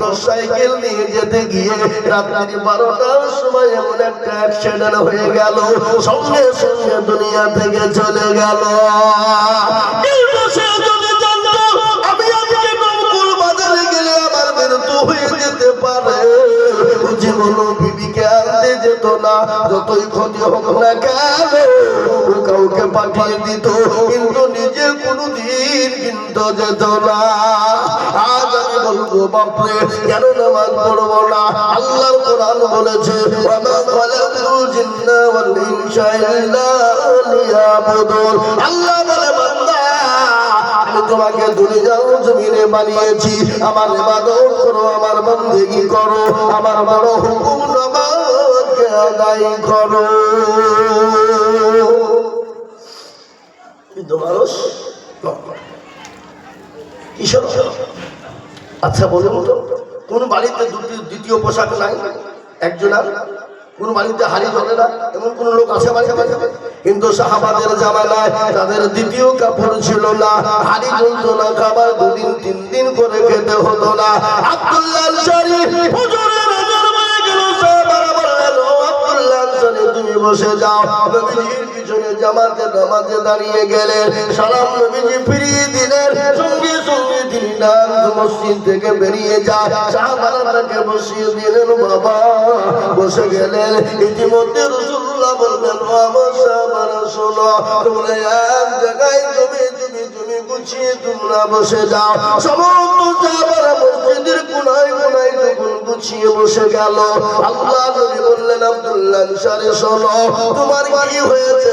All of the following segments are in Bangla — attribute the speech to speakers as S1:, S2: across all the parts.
S1: মোটর সাইকেল নিয়ে যেতে গিয়ে রাত্রি বারোটার সময় এমন একটা অ্যাক্সিডেন্ট হয়ে গেল। সঙ্গে সঙ্গে দুনিয়া থেকে চলে গেল। না, যতই ক্ষতি হোক না কেন, কাউকে পাঠিয়ে দিত, কিন্তু নিজে কোনোদিন কিন্তু যেত না। আজ আমি বলব, বাপরে, কেন নামাজ পড়ব না? আল্লাহর কোরআন বলেছে আল্লাহ বলে তোমাকে দুনিয়ার জমিনে বানিয়েছি। আমার ইবাদত করো, আমার বন্দেগী করো, আমার বড় হুকুম নামাজকে আদায় করো। কিন্তু মানুষ কিসব আচ্ছা কোন বাড়িতে দ্বিতীয় পোশাক নাই? একজনার কোন বাড়িতে হাড়ি জ্বলে না, এমন কোন লোক আছে বাড়িতে? কিন্তু সাহাবাদের জামানায় তাদের দ্বিতীয় কাপড় ছিল না, হাড়ি জ্বলত না, খাবার দুদিন, তিন দিন করে খেতে হতো না। আব্দুল্লাহ বসে যাও। নবীজির জামাতে নামাজে দাঁড়িয়ে গেলেন সালাম নবীজি ফিরিয়ে দিলেন। সঙ্গে সঙ্গে তিনি ডান মসজিদ থেকে বেরিয়ে যায়। সাহাবারা বসিয়ে দিলেন, বাবা, বসে গেলেন। ইতিমধ্যে রসুল্লাহ বললেন আমার শোনো, তোমরা এক জায়গায় গুছিয়ে তোমরা বসে যাও। সমস্ত মসজিদের কোনায় কোনায় যখন গুছিয়ে বসে গেল, আল্লাহ নবী বললেন, আব্দুল্লাহ আনসারী শোনো, তোমার কি হয়েছে?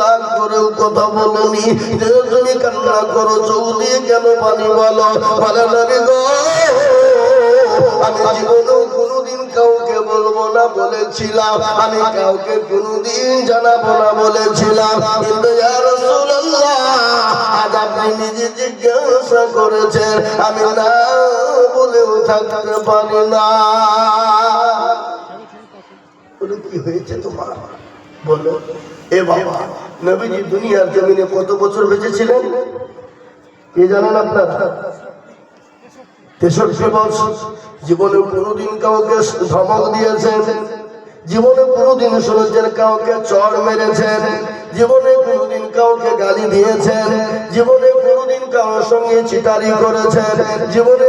S1: রাগ করেও কথা বলিনি। তুমি কান্না করো চোখ দিয়ে কেন পানি বলো? গো, আমি জীবনেও কোনোদিন কাউকে বলব না বলেছিলাম। আমি কাউকে কোনোদিন জানাব না বলেছিলাম। কিন্তু আজ আপনি নিজে জিজ্ঞাসা করেছেন, আমি না বলেও থাকতে পারি না। কি হয়েছে তোমার? বলো এ বাবা, নবীজি দুনিয়ার জমিনে কত বছর বেঁচেছিলেন? কে জানেন আপনারা? তেষট্টি বছর। জীবনে কোনোদিন কাউকে ধমক দিয়েছেন। জীবনে কোনোদিন শুনেছেন কাউকে চড় মেরেছেন। জীবনে কোনোদিন কাউকে গালি দিয়েছেন। জীবনে কোনোদিন কারোর সঙ্গে চিটারি করেছেন। জীবনে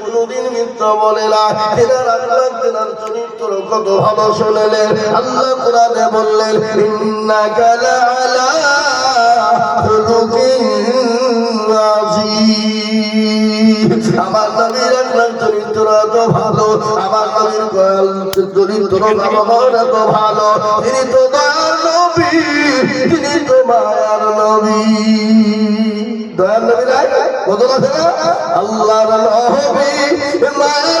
S1: কোনোদিন মিথ্যা বলে না। তেনার আল্লাহ তেনার চরিত্র কত ভালো শুনলেন। আল্লাহ কোরআনে বললেন, ইন্নাকা লাআলা খুলুকিন আযীম আমার নবীর আল্লাহ চরিত্র এত ভালো, আমার নবীর চরিত্র ব্যবহার এত ভালো। তিনি তো দয়ার নবী। আছে না আল্লাহর নবী মায়ার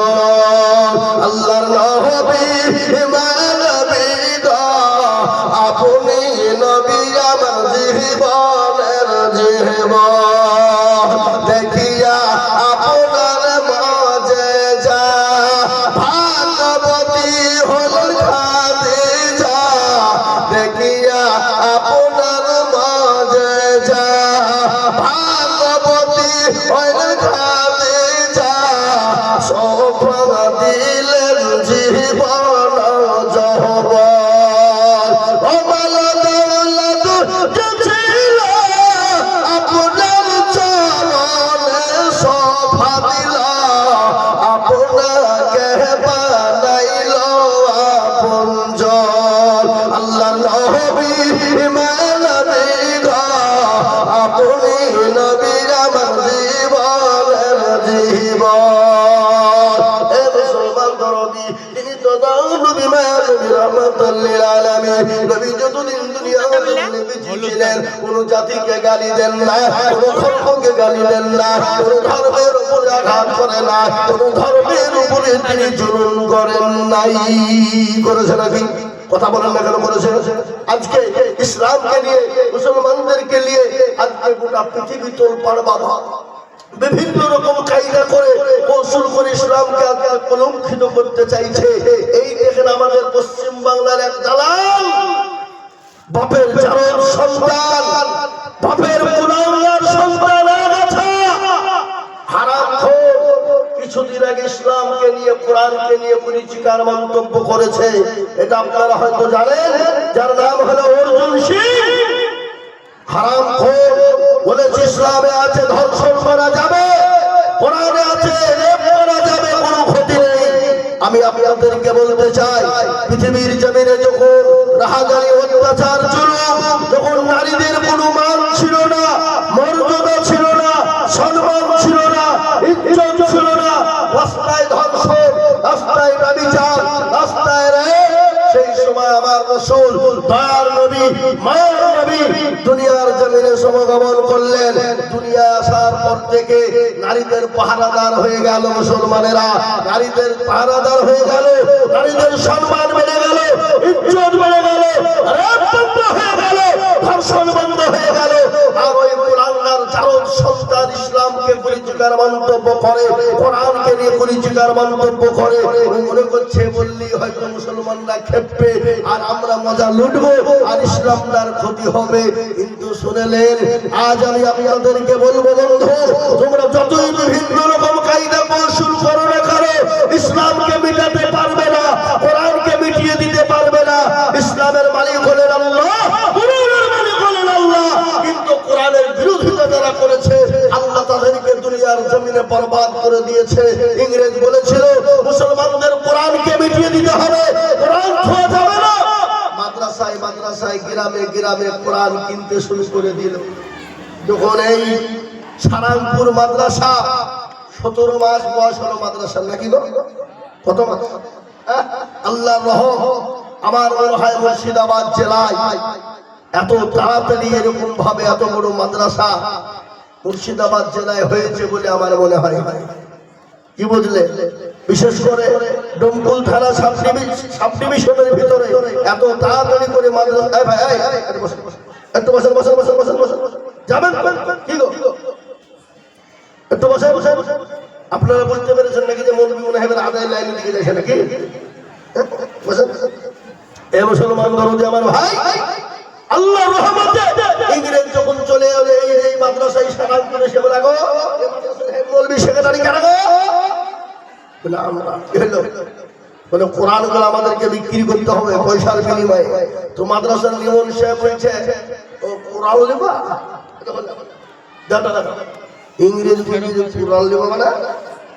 S1: ছিলেন কোন জাতিকে গালি দেন না, কোন ধর্মকে গালি দেন না, কোন ধর্মের উপরে আঘাত করে না, কোন ধর্মের উপরে তিনি জুলুম করেন নাই। করেছে নাকি? কথা বলেন না কেন করেছে? আজকে ইসলামকে নিয়ে, মুসলমানদেরকে নিয়ে আজকে গোটা পৃথিবী তোল পাড় বাবা বিভিন্ন রকম কায়দা করে কৌশল করে ইসলামকে আজকে কলঙ্কিত করতে চাইছে। এই দেখেন আমাদের পশ্চিম বাংলার এক দালাল। বাপের চারণ সন্তান বাপের গুলামার সন্তান আগাছা হারাম কিছুদিন আগে ইসলামকে নিয়ে কোরআনকে নিয়ে পরিচিকার মন্তব্য করেছে। এটা আপনারা হয়তো জানেন, যার নাম হলো অর্জুন সিং। হারাম বলেছে, ইসলামে আছে, ধর্ষণ করা যাবে, কোরআনে আছে, রেপ করা যাবে, কোনো ক্ষতি নেই। আমি আপনাদেরকে বলতে চাই, পৃথিবীর জমিনে যখন রাহাজানি অত্যাচার জুলুম যখন নারীদের কোনো মান ছিল না, মর্যাদা ছিল না, সম্মান মায়ের নবী করলেন। দুনিয়া আসার থেকে নারীদের পাহারাদার হয়ে গেল মুসলমানেরা। নারীদের পাহারাদার হয়ে গেল, নারীদের সম্মান বেড়ে গেল, ইজ্জত পরিচিকার মন্তব্য করে, কোরআনকে নিয়ে পরিচিকার মন্তব্য করে। মনে করছে, বললি হয়তো মুসলমানরা খেপবে আর আমরা মজা লুটবো, আর ইসলামটার ক্ষতি হবে। কিন্তু শুনেলেন, আজ আমি আপনাদেরকে বলব, বন্ধু, তোমরা যতই বিভিন্ন রকম কায়দা কৌশল করো না করো ইসলামকে মিটাতে পারবে না, কোরআনকে মিটিয়ে দিতে পারবে না। ইসলামের মালিক হলেন আল্লাহ। কিন্তু কোরআনের বিরোধিতা যারা করেছে তাদেরকে জমিনে বরবাদ করে দিয়েছে। ইংরেজ বলেছিল, মুসলমানদের কোরআনকে মিটিয়ে দিতে হবে, কোরআন যাবে না। মাদ্রাসায় মাদ্রাসায়, গ্রামে গ্রামে কোরআন কিনতে শুরু করে দিল। যখন এই মাদ্রাসা, সতেরো মাস বয়স হলো মাদ্রাসা নাকি কত মাস? আল্লাহ রহম আমার মনে হয় মুর্শিদাবাদ জেলায় এত তাড়াতাড়ি এরকম ভাবে এত বড় মাদ্রাসা মুর্শিদাবাদ জেলায় হয়েছে বলে আমার মনে হয়। কি বুঝলে? বিশেষ করে ডমকুল থানা সাব ডিভিশনের ভিতরে এত তাড়াতাড়ি করে যাবেন আপনারা বুঝতে পেরেছেন নাকি যে মৌলবী মনে হয় আদায় লাইনের দিকে যাচ্ছে নাকি? এ মুসলমান দরদি আমার ভাই। করে আমরা বলে কোরআনগুলো আমাদেরকে বিক্রি করতে হবে পয়সার বিনিময়ে। তো মাদ্রাসার নিয়মন সাহেব বলছে, ও কোরআন ইংরেজ কোরআন মানে?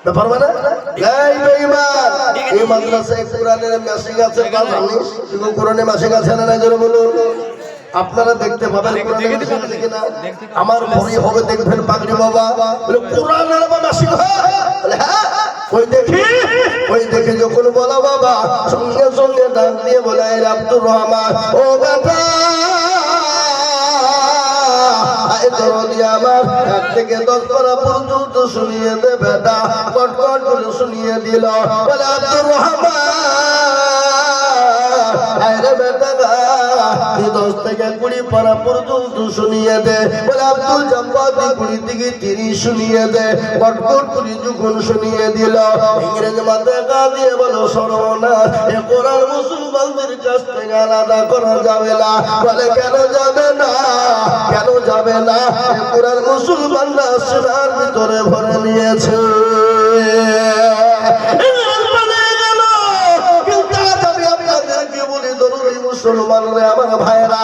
S1: ব্যাপার মানে? এই মাদ্রাসায় কোরআনের মেসেজ আছে মেসেজ আছে না বলুন। আপনারা দেখতে পাবেন কোরআনে আমার ভরি হবে দেখবেন পাগড়ি বাবা। বলে বলে হ্যাঁ? ওই দেখি ওই দেখে যখন বলা বাবা সঙ্গে সঙ্গে ডাক দিয়ে বলে আব্দুর রহমান ও বাবা আমার এক থেকে দশ পারা পর্যন্ত শুনিয়ে দে বেটা কট কট করে শুনিয়ে দিল। বলে আব্দুর রহমান আরে বেটা দশ থেকে কুড়ি পারা পর্যন্ত শুনিয়ে দে। আব্দুল কুড়ি থেকে তিরিশ শুনিয়ে দে। কট কট করে যখন শুনিয়ে দিল, ইংরেজ মাথায় গা দিয়ে বলো, সর্বনাশ, এ কোরআন মুসলমানদের কাছ থেকে আলাদা করা যাবে না। বলে, কেন যাবে না? কেন যাবে না? কোরআন মুসলমানরা সোনার ভিতরে ভরে নিয়েছে। মুসলমানরা আমার ভাইরা